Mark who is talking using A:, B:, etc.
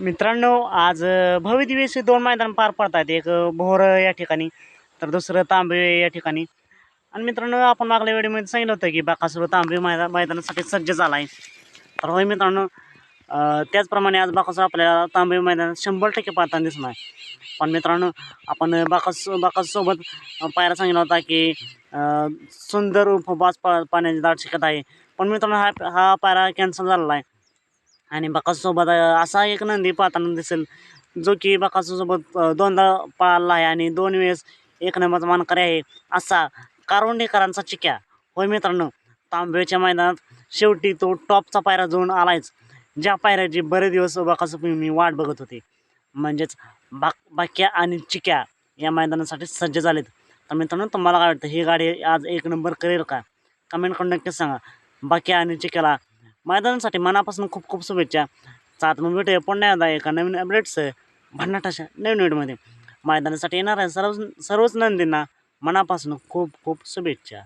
A: मित्रांनो आज अ, भव्य दोन मैदान पार पडतात. एक भोर या ठिकाणी तर दुसरं तांबे या ठिकाणी. आणि मित्रांनो आपण मागल्या वेळेमध्ये सांगितलं होतं की बाकासुर तांबे मैदा मैदानासाठी सज्ज झाला आहे तर होय मित्रांनो त्याचप्रमाणे आज बाकासूर आपल्याला तांबे मैदानात शंभर टक्के पाहताना दिसणार आहे. पण मित्रांनो आपण बाकास बाकासोबत पाहायला सांगितला होता की सुंदर उपवास पा पाण्याची दाट शिकत आहे. पण मित्रांनो हा हा पायरा कॅन्सल झालेला आहे. आणि बाकासोबत असा एक नंदी पाहताना दिसेल जो की बकासूसोबत दोनदा पळाला आहे आणि दोन वेळेस एक नंबरचा मानकरी आहे. असा कारुंडेकरांचा चिक्या. होय मित्रांनो तांबेच्या मैदानात शेवटी तो टॉपचा पायरा जोडून आलायच ज्या पायऱ्याची बरे दिवस बाकासोबत मी वाट बघत होते. म्हणजेच बाक बाक्या आणि चिक्या या मैदानासाठी सज्ज झालेत. तर मित्रांनो तुम्हाला काय वाटतं? ही गाडी आज एक नंबर करेल का? कमेंट करून नक्कीच सांगा. बाक्या आणि चिक्याला मैदानासाठी मनापासून खूप खूप शुभेच्छा. सात मग भेटूया पुन्हा एकदा एका नवीन अपडेट्स भन्नाटाशा नवीन व्हिडिओमध्ये. मैदानासाठी येणार आहे सर्व सर्वच नंदींना मनापासून खूप खूप शुभेच्छा.